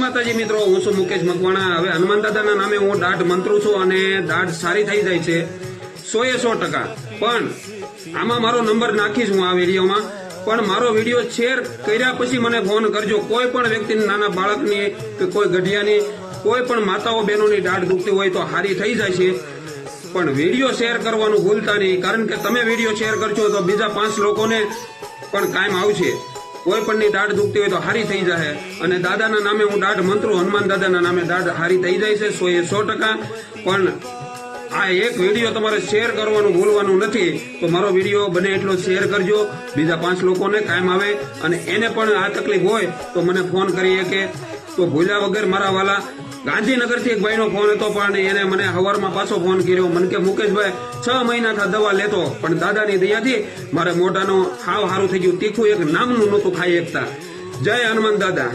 માતાજી મિત્રો, હું છું મુકેશ મકવાણા. હવે હનુમાન દાદાના નામે હું દાઢ મંત્રું છું અને દાઢ સારી થઈ જાય છે. સો એ સો ટકા. પણ આમાં મારો નંબર નાખીશ હું આ વિડીયોમાં. પણ મારો વીડિયો શેર કર્યા પછી મને ફોન કરજો. કોઈ પણ વ્યક્તિની નાના બાળકની કે કોઈ ગઢિયાની, કોઈ પણ માતાઓ બહેનોની દાઢ દુખતી હોય તો હારી થઈ જાય છે. પણ વીડિયો શેર કરવાનું ભૂલતા નહીં. કારણ કે તમે વીડિયો શેર કરશો તો બીજા પાંચ લોકોને પણ કાયમ આવશે. કોઈ પણની દાઢ દુખતી હોય તો હારી થઈ જાય અને દાદાના નામે હું દાઢ મંત્રું હનુમાન દાદાના નામે દાઢ હારી થઈ જાય છે, સો એ સો ટકા. પણ આ એક વીડિયો તમારે શેર કરવાનું ભૂલવાનું નથી. તો મારો વીડિયો બને એટલો શેર કરજો. બીજા પાંચ લોકોને કાયમ આવે. અને એને પણ આ તકલીફ હોય તો મને ફોન કરીએ કે તો ભૂલ્યા વગર મારા વાલા ગાંધીનગરથી એક ભાઈનો ફોન હતો પણ એને મને હવારમાં પાછો ફોન કર્યો. મને કે, મુકેશભાઈ, છ મહિના થા દવા લેતો, પણ દાદાની દયાથી મારે મોઢાનો હાવ સારું થઈ ગયું. તીખું એક નામનું નહોતું ખાઈ એકતા જય હનુમાન દાદા.